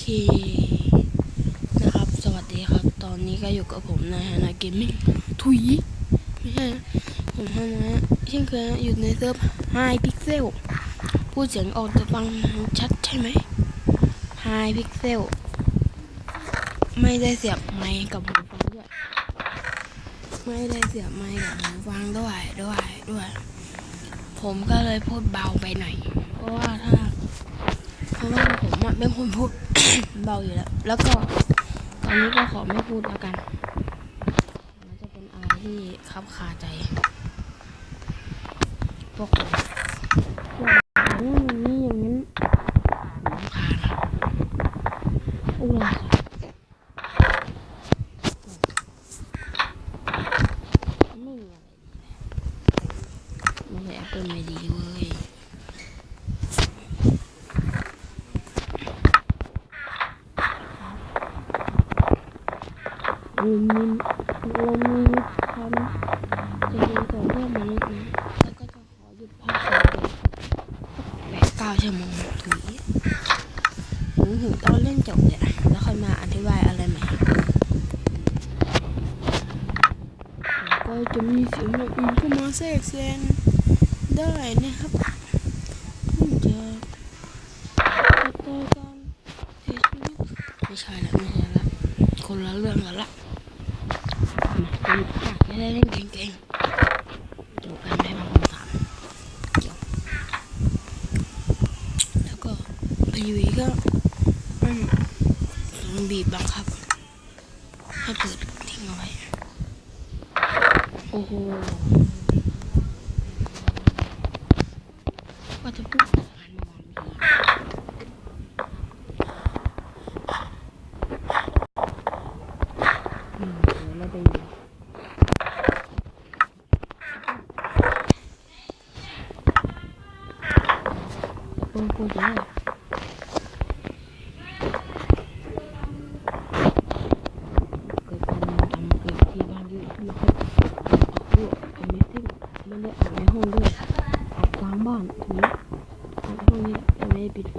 เคนะครับ สวัสดีครับ ตอนนี้ก็อยู่กับผมนายฮานาเกมมิ่งถุย ไม่ใช่นะผมฮานะเช่นเคยอยู่ในเซิร์ฟไฮพิกเซลพูดเสียงออกจะฟังชัดใช่ไหมไฮพิกเซลไม่ได้เสียบไมค์กับหูฟังด้วย ไม่ได้เสียบไมค์กับหูฟังด้วยด้วยด้วย ผมก็เลยพูดเบาไปหน่อย เพราะว่าถ้าเพราะว่า อะเป็นคนพูด เบาอยู่แล้ว แล้วก็ตอนนี้ก็ขอไม่พูดแล้วกัน มันจะเป็นอะไรที่คับคาใจ พวกผมอย่างนั้นอย่างนี้อย่างนั้นผมรำคาญอะอู้รำคาญไม่มีอะไรดีเลยไม่ใช่แอปเปิลไม่ดีเว้ย มีมีเรามีทำจะดีต่อเรื่องมนุษย์นะแล้วก็จะขอหยุดพักผ่อนแปดเก้าชั่วโมงถึงถึงถึงตอนเล่นจบเนี่ยแล้วค่อยมาอธิบายอะไรใหม่ก็จะมีเสียงอื่นเข้ามาแทรกแซงได้นะครับเนื่อการเสียชีวิตไม่ใช่ละไม่ใช่ละคนละเรื่องกันละ มาเป็นอยากจะได้เล่นเก่งๆดูกันไม่บางคนสามแล้วก็ไปอยู่อีก็อืมมันบีบบังคับให้เปิดทิ้งเอาไว้โอ้โหว่าจะพูดอะไรมาวางดีอืมเดี๋ยวเราไปดู โอ้โหเดี๋ยวเกิดการทำเกิดที่บ้านเยอะขึ้นนะครับออกด้วย Amazing ไม่ได้ออกในห้องด้วยออกกลางบ้านทีนี้ออกห้องนี้ แหละแต่ไม่ได้ปิดไฟ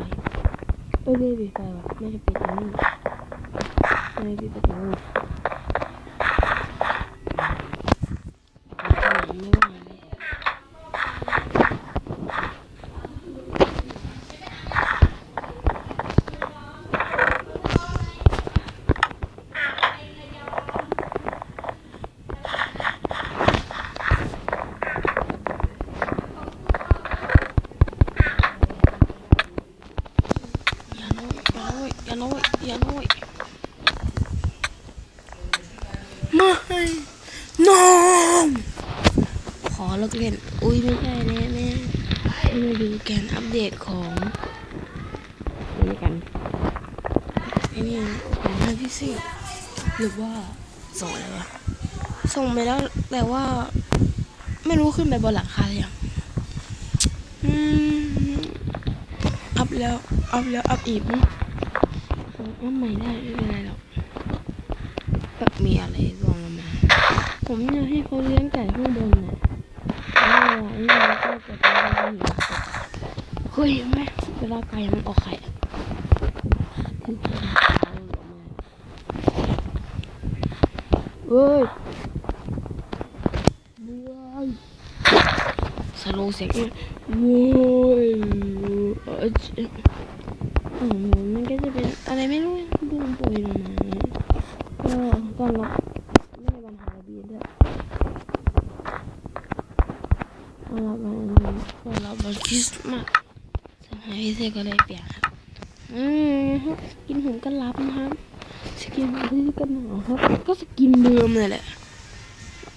เอ้ยไม่ได้ปิดไฟว่ะไม่ได้ปิดอันนี้ไม่ได้ปิดประตูไม่ว่างเลย อย่าน้อยอ ย่าน้อยอย่าน้อยไม่น้องขอเลิกเล่น อุ้ยไม่ใช่แน่แน่ไม่มาดูแกนอัปเดตของนี่กันไอ้นี่ของท่านพิเศษหรือว่าส่งอะไรวะส่งไปแล้วแต่ว่า ไม่รู้ขึ้นไปบนหลังคาหรือยังอืมอัพแล้ว อัพแล้ว อัพอีกมั้ง ผมอัพใหม่ได้ไม่เป็นไรหรอกแบบมีอะไรรวงลงมา ผมอยากให้เขาเลี้ยงไก่ข้างบนน่ะแล้วเวลาไอ้นี่มันก็จะเป็นอะไรอย่างเงี้ยเฮ้ยเห็นไหมเวลาไก่มันออกไข่อะคือไก่มันเอาออกมาเฮ้ยว้ายสโลว์เสียงเนี่ยโว้ยเอ๋อมันก็จะเป็นอะไรไม่รู้บุ้มป่วยลงมาก็ก็ล็อกไม่มีปัญหาระเบียดด้วยก็รับวันก็รับวันคริสต์มาสสหายเศษก็เลยเปลี่ยนครับอืมครับสกินผมก็รับนะครับสกินผมที่ก็หนาวครับ ก็สกินเดิมเลยแหละ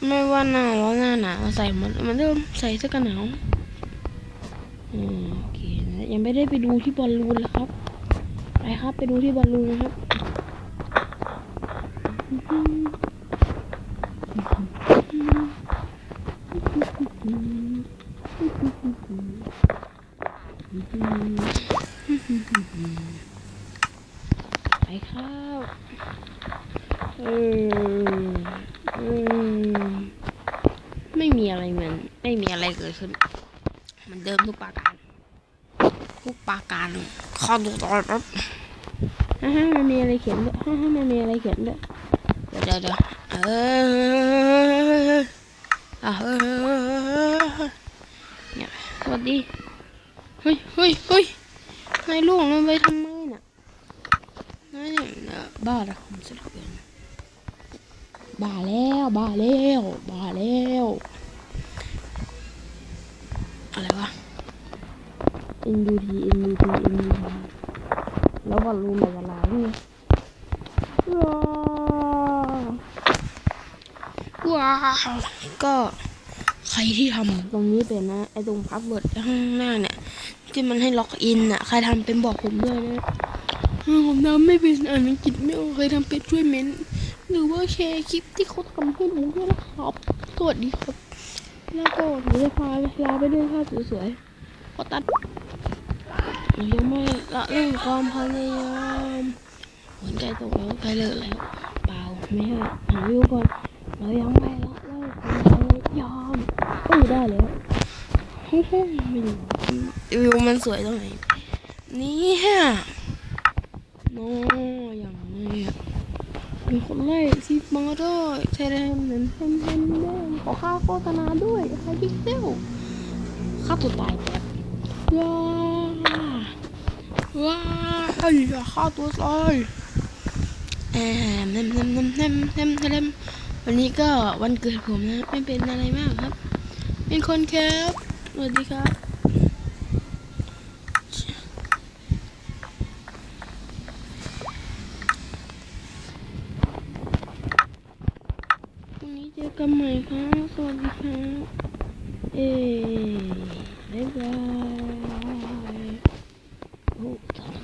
ไม่ว่าหน้าร้อนหน้าหนาวใส่เหมือนเหมือนเดิมใส่เสื้อกันหนาวอืมโอเคนะยังไม่ได้ไปดูที่บอลลูนเลยครับ ไปครับ ไปดูที่บอลลูนนะครับอืมครับเออเออไม่มีอะไรเหมือนไม่มีอะไรเกิดขึ้น เหมือนเดิม ทุกปราการทุกปราการขอดูต่อแป๊บฮ่าฮ่ามันมีอะไรเขียนด้วยฮ่าฮ่ามันมีอะไรเขียนด้วยเดี๋ยวเดี๋ยวเอออะเออเนี่ยสวัสดีเฮ้ยเฮ้ยเฮ้ยนายล่วงลงไปทำไมน่ะนายเนี่ยบ้าละผมสุดเกินบ้าแล้วบ้าแล้วบ้าแล้วอะไรวะ NUT NUT NUT แล้วบอลลูนแบบอะไรเนี่ยว้าวว้าวก็ใครที่ทำตรงนี้เป็นนะไอ้ตรงพับเวิร์ดข้างหน้าเนี่ยที่มันให้ล็อกอินอะใครทำเป็นบอกผมด้วยนะเออผมทำไม่เป็นอ่านอังกฤษไม่ออกใครทำเป็นช่วยเม้นต์หรือว่าแชร์คลิปที่เขาทำให้ดูด้วยนะครับ สวัสดีครับ แล้วก็หนูจะพาลาไปด้วยภาพสวยๆพอตัด หนูยังไม่ละเลิกความพยายามหมือนใกล้ตกแล้วใกล้เลิกแล้วเปล่าไม่ใช่หาวิวก่อนเรายังไม่ละเลิกความพยายามเอ้ยได้แล้วเฮ้ยไม่รู้วิวมันสวยตรงไหนนี่ฮะโน้อย่างนี้อะมีคนไล่ซิมาด้วยใช่แล้เหมือนเต็มเต็มแดงขอค่าโฆษณาด้วยใครพิกเซลค่าตัวตายแป๊บว้า ว้าวอย่าฆ่าตัวตายแอมเนมเนมเนมเนมเนมเนมวันนี้ก็วันเกิดผมนะไม่เป็นอะไรมากครับ เป็นคนครับสวัสดีครับพรุ่งนี้เจอกันใหม่ครับสวัสดีครับเอ้บ๊ายบาย โอ้ตอนนั้